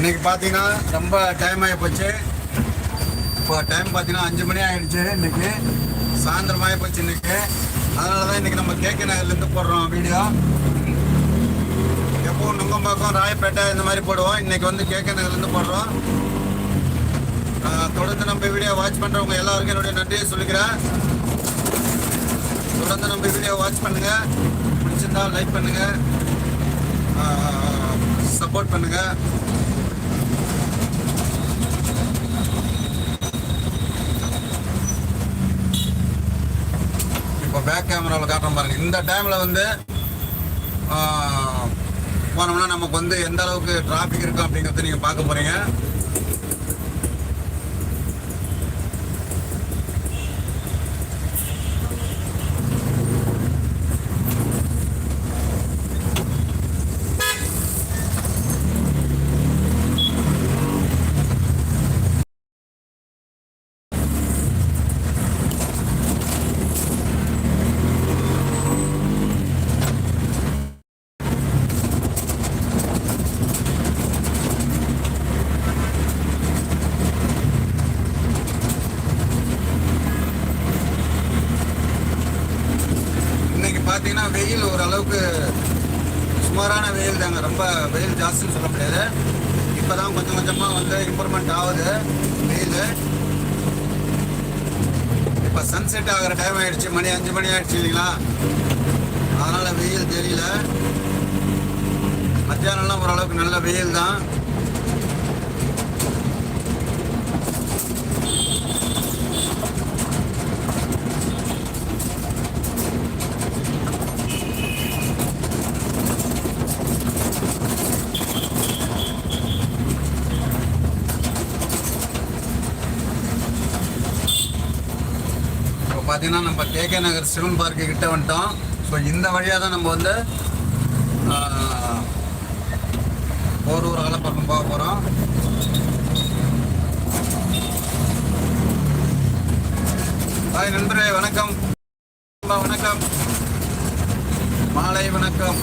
இன்னைக்கு பார்த்தீங்கன்னா ரொம்ப டைம் ஆகி போச்சு. இப்போ டைம் பார்த்தீங்கன்னா அஞ்சு மணி ஆகிடுச்சு இன்னைக்கு. சாயந்தரம் ஆகி போச்சு இன்னைக்கு. அதனால தான் இன்னைக்கு நம்ம கேகே நகர்லேருந்து போடுறோம் வீடியோ எப்பவும் நுங்கம்பாக்கம் ராயப்பேட்டை இந்த மாதிரி போடுவோம். இன்னைக்கு வந்து கேகே நகர்லேருந்து போடுறோம். தொடர்ந்து நம்ம வீடியோ வாட்ச் பண்ணுறவங்க எல்லாருக்கும் என்னுடைய நன்றியை சொல்லிக்கிறேன். தொடர்ந்து நம்ம வீடியோ வாட்ச் பண்ணுங்கள் பிடிச்சிருந்தா லைக் பண்ணுங்கள் சப்போர்ட் பண்ணுங்கள் பேக் கேமராவில் காட்டுறோம் பாருங்க இந்த டைமில் வந்து போனோம்னா நமக்கு வந்து எந்த அளவுக்கு டிராஃபிக் இருக்கும் அப்படிங்கிறத நீங்கள் பார்க்க போகிறீங்க இன்னைக்கு பார்த்தீங்கன்னா வெயில் ஓரளவுக்கு சுமாரான வெயில் தாங்க ரொம்ப வெயில் ஜாஸ்தின்னு சொல்ல முடியாது இப்போ தான் கொஞ்சம் கொஞ்சமாக வந்து இம்ப்ரூவ்மெண்ட் ஆகுது. வெயில். இப்போ சன்செட் ஆகிற டைம் ஆகிடுச்சு மணி அஞ்சு மணி ஆகிடுச்சு இல்லைங்களா? அதனால் வெயில் தெரியல. மத்தியானம்லாம் ஓரளவுக்கு நல்ல வெயில் தான் இப்போ பார்த்தீங்கன்னா நம்ம கேகே நகர் சிவன் பார்க்கு கிட்ட வந்துட்டோம். ஸோ இந்த வழியாக தான் நம்ம வந்து போரூர் ஆலப்பக்கம் போக போகிறோம் ஹாய் நண்பரே வணக்கம் நண்பா, வணக்கம் மாலை வணக்கம்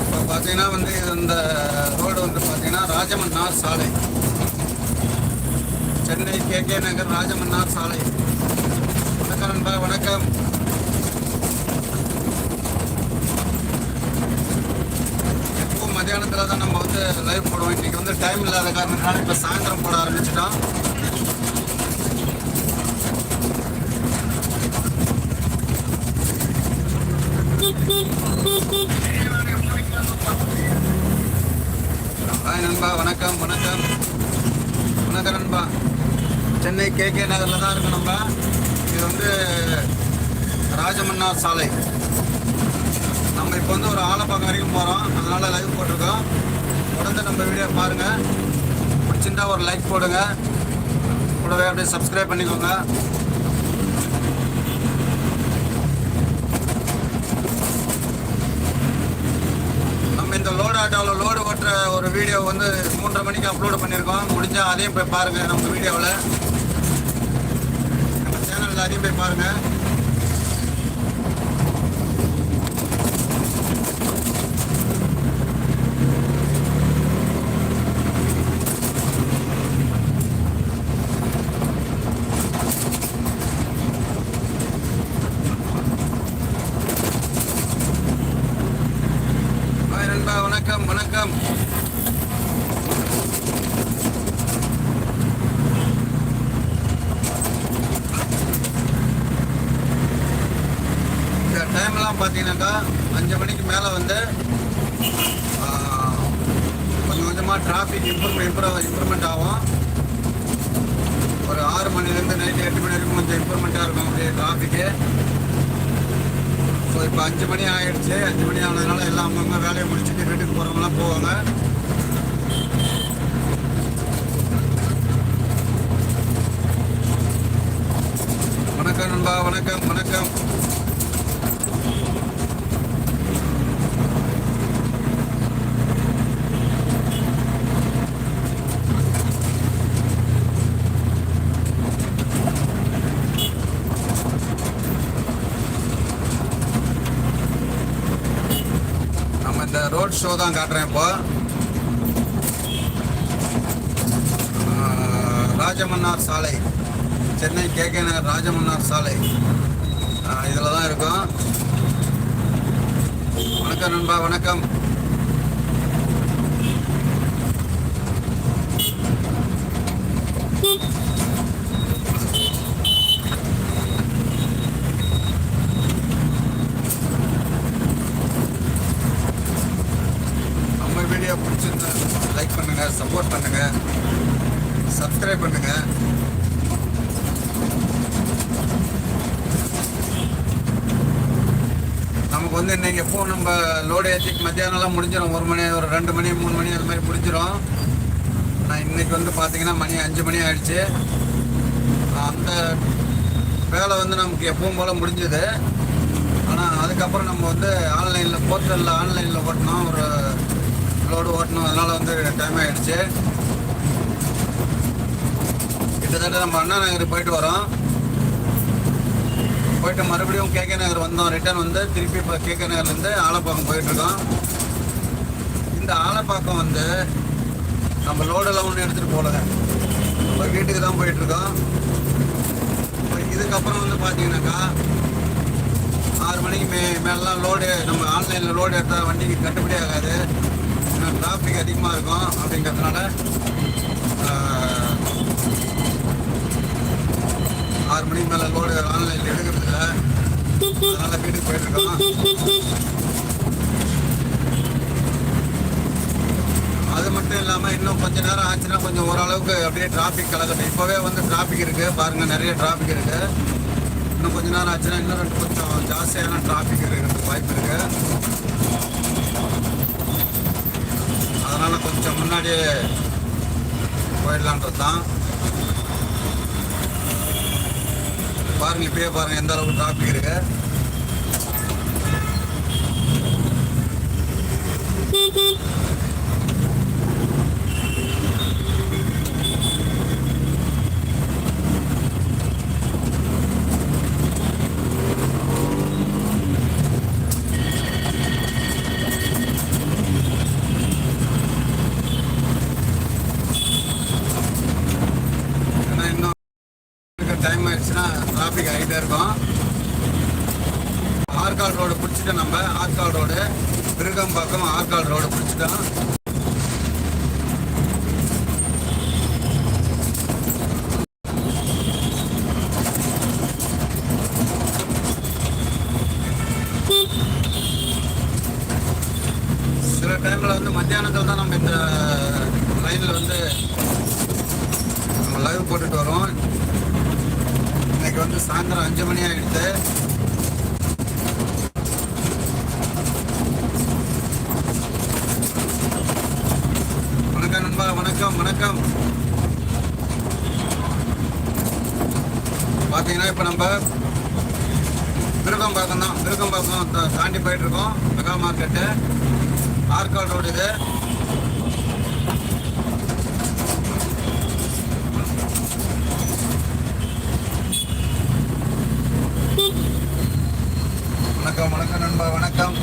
இப்போ பார்த்தீங்கன்னா வந்து இது இந்த ரோடு வந்து பார்த்தீங்கன்னா ராஜமன்னார் சாலை. சென்னை கே கே நகர் ராஜமன்னார் சாலை. வணக்கம் நண்பா வணக்கம். எப்பவும் மத்தியானத்தில் தான் நம்ம வந்து லைவ் போடுவோம். இன்னைக்கு வந்து டைம் இல்லாத காரணத்தினால இப்போ சாயந்தரம் போட ஆரம்பிச்சிட்டோம். ஹாய் நண்பா வணக்கம் வணக்கம். வணக்கம் நண்பா. சென்னை கே கே நகரில் தான் இருக்கு நண்பா. இது வந்து ராஜமன்னார் சாலை. நம்ம இப்போ வந்து ஒரு ஆலப்பாக்கம் வரைக்கும் போகிறோம் அதனால் லைவ் போட்டிருக்கோம். தொடர்ந்து நம்ம வீடியோ பாருங்கள் பிடிச்சிருந்தா ஒரு லைக் போடுங்க. கூடவே அப்படியே சப்ஸ்கிரைப் பண்ணிக்கோங்க. நம்ம இந்த லோடு ஆட்டோவில் லோடு ஓட்டுற ஒரு வீடியோ வந்து மூன்றரை மணிக்கு அப்லோடு பண்ணியிருக்கோம். முடிஞ்சால் அதையும் போய் பாருங்கள் நம்ம வீடியோவில் நம்ம சேனலில் அதையும் போய் பாருங்கள் ஹாய் நண்பா வணக்கம் வணக்கம் இந்த டைம்லாம் பார்த்தீங்கன்னாக்கா அஞ்சு மணிக்கு மேலே வந்து கொஞ்சம் கொஞ்சமாக டிராஃபிக் இம்ப்ரூவ் இம்ப்ரூவ் இம்ப்ரூவ்மெண்ட் ஆகும். ஒரு ஆறு மணிலேருந்து நைட்டு எட்டு மணி வரைக்கும் கொஞ்சம் இம்ப்ரூவ்மெண்ட்டாக இருக்கும் அப்படியே டிராஃபிக்கு ஸோ இப்போ அஞ்சு மணி ஆகிடுச்சு அஞ்சு மணி ஆனதுனால எல்லாம் அவங்கவுங்க வேலையை முடிச்சுட்டு வீட்டுக்கு போகிறவங்களாம் போவாங்க வணக்கம் நண்பா வணக்கம் வணக்கம் நம்ம இந்த ரோட் ஷோ தான் காட்டுறேன் இப்போ. ராஜமன்னார் சாலை. சென்னை கே கே நகர் ராஜமன்னார் சாலை. இதில் தான் இருக்கும். வணக்கம் நண்பா வணக்கம் நம்ம வீடியோ பிடிச்சிருந்தா லைக் பண்ணுங்க சப்போர்ட் பண்ணுங்க சப்ஸ்கிரைப் பண்ணுங்க நமக்கு வந்து இன்றைக்கி எப்போ நம்ம லோடு ஏற்றிக்கு மத்தியானம்லாம் முடிஞ்சிடும் ஒரு மணி ஒரு ரெண்டு மணி மூணு மணி அது மாதிரி முடிஞ்சிடும் நான் இன்றைக்கி வந்து பார்த்தீங்கன்னா மணி அஞ்சு மணி ஆயிடுச்சு. அந்த வேலை வந்து நமக்கு எப்பவும் போல் முடிஞ்சுது. ஆனால் அதுக்கப்புறம் நம்ம வந்து ஆன்லைனில் போர்ட்டலில் ஆன்லைனில் ஓட்டணும். ஒரு லோடு ஓட்டணும். அதனால் வந்து டைம் ஆகிடுச்சு கிட்டத்தட்ட நம்ம அண்ணா நகர் போயிட்டு வரோம். போயிட்டு மறுபடியும் கேகே நகர் வந்தோம். ரிட்டர்ன் வந்து திருப்பி இப்போ கேகே நகர்லேருந்து ஆலப்பாக்கம் போயிட்டுருக்கோம். இந்த ஆலப்பாக்கம் வந்து நம்ம லோடெல்லாம் ஒன்றும் எடுத்துகிட்டு போகல. நம்ம வீட்டுக்கு தான் போயிட்டுருக்கோம். இதுக்கப்புறம் வந்து பார்த்தீங்கன்னாக்கா ஆறு மணிக்கு மே மேலாம் லோடு நம்ம ஆன்லைனில் லோடு எடுத்தால் வண்டிக்கு கட்டுப்படி ஆகாது. ஏன்னா டிராஃபிக் அதிகமாக இருக்கும் அப்படிங்கிறதுனால மேலே லோடு ஆன்லைனில் எடுக்கிறது இல்லை அதனால் வீட்டுக்கு போயிட்டுருக்கோம் அது மட்டும் இல்லாமல் இன்னும் கொஞ்ச நேரம் ஆச்சுன்னா கொஞ்சம் ஓரளவுக்கு அப்படியே டிராஃபிக் கலக்கட்டும். இப்போவே வந்து டிராஃபிக் இருக்குது பாருங்கள் நிறைய டிராஃபிக் இருக்குது இன்னும் கொஞ்ச நேரம் ஆச்சுன்னா இன்னும் ரெண்டு கொஞ்சம் ஜாஸ்தியான டிராஃபிக் இருக்கிறதுக்கு வாய்ப்பு இருக்குது அதனால் கொஞ்சம் முன்னாடியே போயிடலான்றது தான். பாருங்க இப்பயே பாருங்க எந்த அளவுக்கு டிராஃபிக் இருக்கு. ஏன்னா இன்னும் டைம் ஆயிடுச்சுன்னா டிராஃபிக் ஆகிட்டே இருக்கும் ஆற்கால் ரோடு பிடிச்சிட்டோம் நம்ம. ஆற்கால் ரோடு விருகம்பாக்கம் ஆற்கால் ரோடு பிடிச்சிட்டோம் சில டைமில் வந்து மத்தியானத்தில் தான் நம்ம இந்த லைனில் வந்து நம்ம லைவ் போட்டுட்டு வரோம் இன்னைக்கு வந்து சாயந்தரம் அஞ்சு மணி ஆகிடுது வணக்கம் நண்பா வணக்கம் வணக்கம் பார்த்தீங்கன்னா இப்போ நம்ம விருகம்பாக்கம் தான் விருகம்பாக்கம் தா- தாண்டி போயிட்டு இருக்கோம் மெகா மார்க்கெட்டு ஆர்கால் ரோடு இது. வணக்கம் வணக்கம் நண்பா வணக்கம்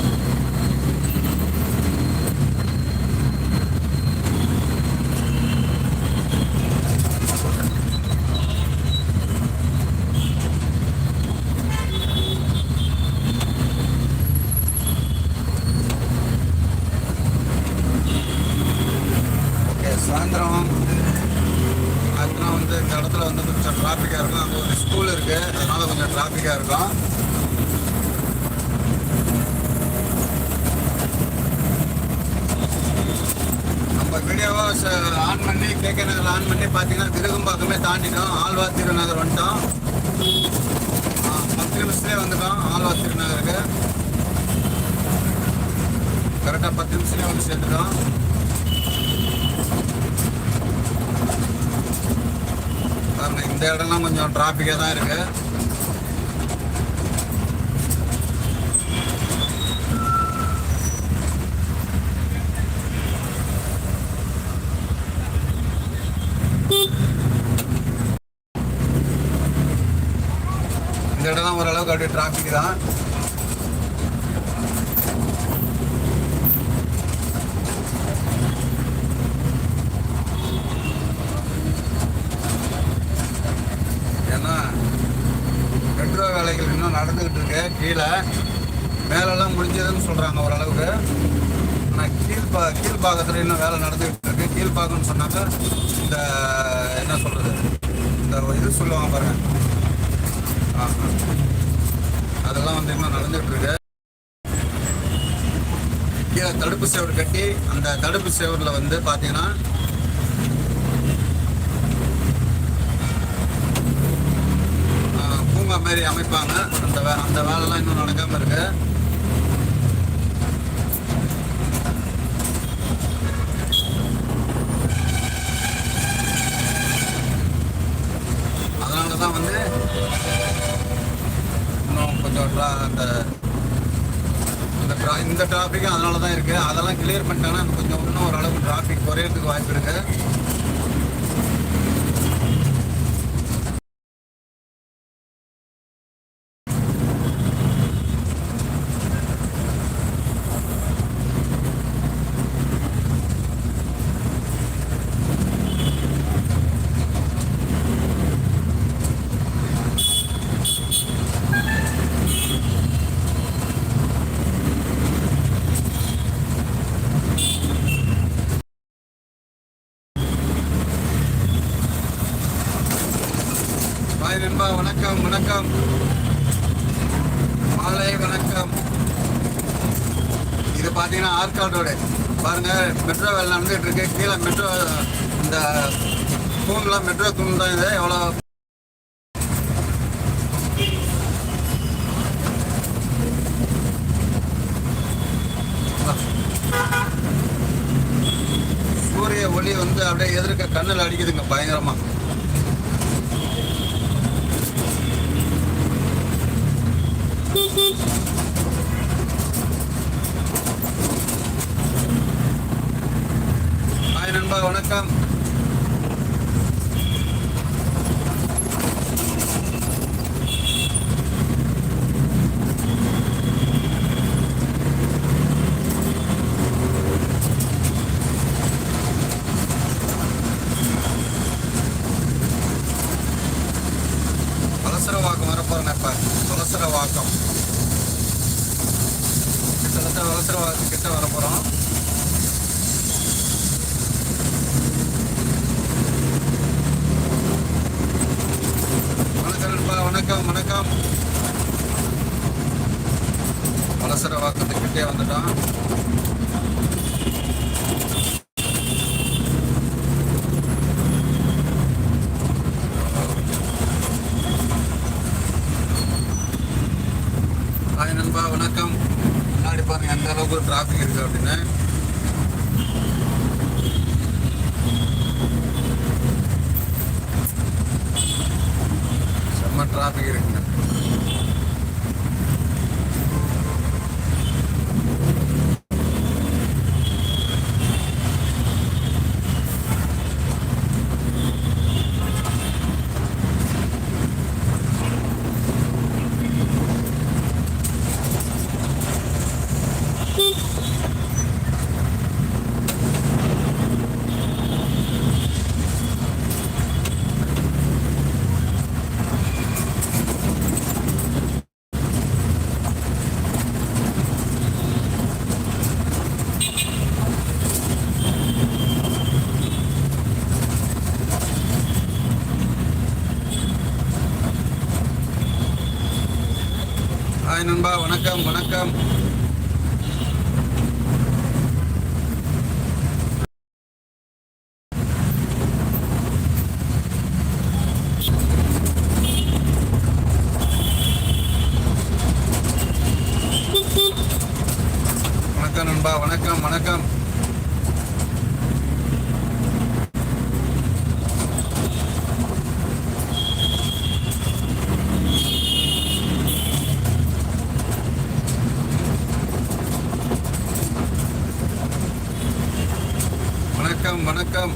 ஓகே சாயந்தரம் அதுனா வந்து இந்த இடத்துல வந்து கொஞ்சம் டிராஃபிக்காக இருக்கும் அங்கே ஒரு ஸ்கூல் இருக்குது அதனால கொஞ்சம் டிராஃபிக்காக இருக்கும் நம்ம வீடியோவை ஆன் பண்ணி uh, கேகே நகர் ஆன் பண்ணி பார்த்தீங்கன்னா விருகம்பாக்கமே தாண்டிட்டோம். ஆழ்வா திருநகர் வந்துட்டோம். பத்து நிமிஷத்துலேயே வந்துட்டோம். ஆழ்வா திருநகருக்கு. கரெக்டாக பத்து நிமிஷத்துலேயே வந்து சேர்ந்துட்டோம். பாருங்க இந்த இடம்லாம் கொஞ்சம் டிராஃபிக்காக தான் இருக்குது இந்த அப்படியே டிராஃபிக் தான். ஏன்னா மெட்ரோ வேலைகள் இன்னும் நடந்துகிட்டு இருக்கு. கீழே. மேலெல்லாம் முடிஞ்சதுன்னு சொல்கிறாங்க ஓரளவுக்கு. ஆனால் கீழ்பா கீழ்பாகத்தில் இன்னும் வேலை நடந்துகிட்டு இருக்கு. கீழ்பாகம்னு சொன்னாக்கா இந்த என்ன சொல்கிறது இந்த இது சொல்லுவாங்க பாருங்க. ஆ அதெல்லாம் வந்து இன்னும் நடந்துகிட்ருக்கு. கீழே தடுப்பு சேவர் கட்டி அந்த தடுப்பு சேவரில் வந்து பார்த்தீங்கன்னா பூங்கா மாதிரி அமைப்பாங்க. அந்த வே அந்த வேலைலாம் இன்னும் நடக்காமல் இருக்குது அதனால தான் வந்து இன்னும் கொஞ்சம் tra- அந்த இந்த tra- இந்த டிராஃபிக்கும் அதனால தான் இருக்குது அதெல்லாம் கிளியர் பண்ணிட்டாங்கன்னா கொஞ்சம் இன்னும் ஓரளவுக்கு டிராஃபிக் குறையிறதுக்கு வாய்ப்பு இருக்குது பாய் நண்பா வணக்கம் வணக்கம் மாலை வணக்கம் இது பார்த்தீங்கன்னா ரோடு பாருங்கள் மெட்ரோ வேலை நடந்துகிட்டு இருக்கு. கீழே மெட்ரோ இந்த தூண்லாம் மெட்ரோ தூண் தான் இது. எவ்வளோ? சூரிய ஒளி வந்து அப்படியே எதிர்க்க கண்ணில் அடிக்குதுங்க பயங்கரமாக பயங்கரமா. ஹாய் நண்பா வணக்கம் வலசரவாக்கம் வரப்போறேன் இப்ப வலசரவாக்கம் கிட்டத்தட்ட வலசரவாக்கம் கிட்ட வரப்போறோம் வணக்கம் நண்பா வணக்கம் வணக்கம் வலசரவாக்கத்துக்கிட்டே வந்துட்டோம் ஹாய் நண்பா வணக்கம் முன்னாடி பாருங்க எந்த அளவுக்கு டிராஃபிக் இருக்கு அப்படின்னு செம்ம டிராஃபிக் இருக்குங்க ஹாய் நண்பா வணக்கம் வணக்கம் வணக்கம் நண்பா நண்பா வணக்கம் வணக்கம் வணக்கம் வணக்கம்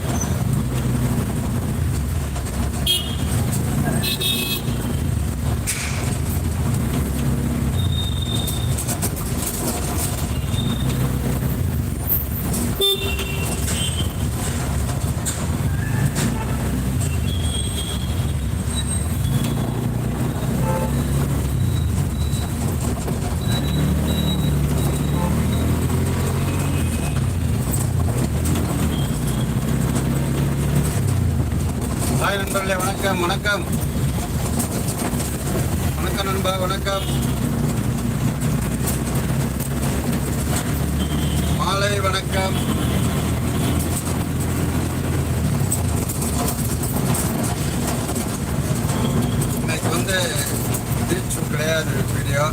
ஹாய் நண்பர்களே வணக்கம் வணக்கம். வணக்கம் நண்பா வணக்கம். மாலை வணக்கம். இன்னைக்கு வந்து பீச் கிடையாது வீடியோ.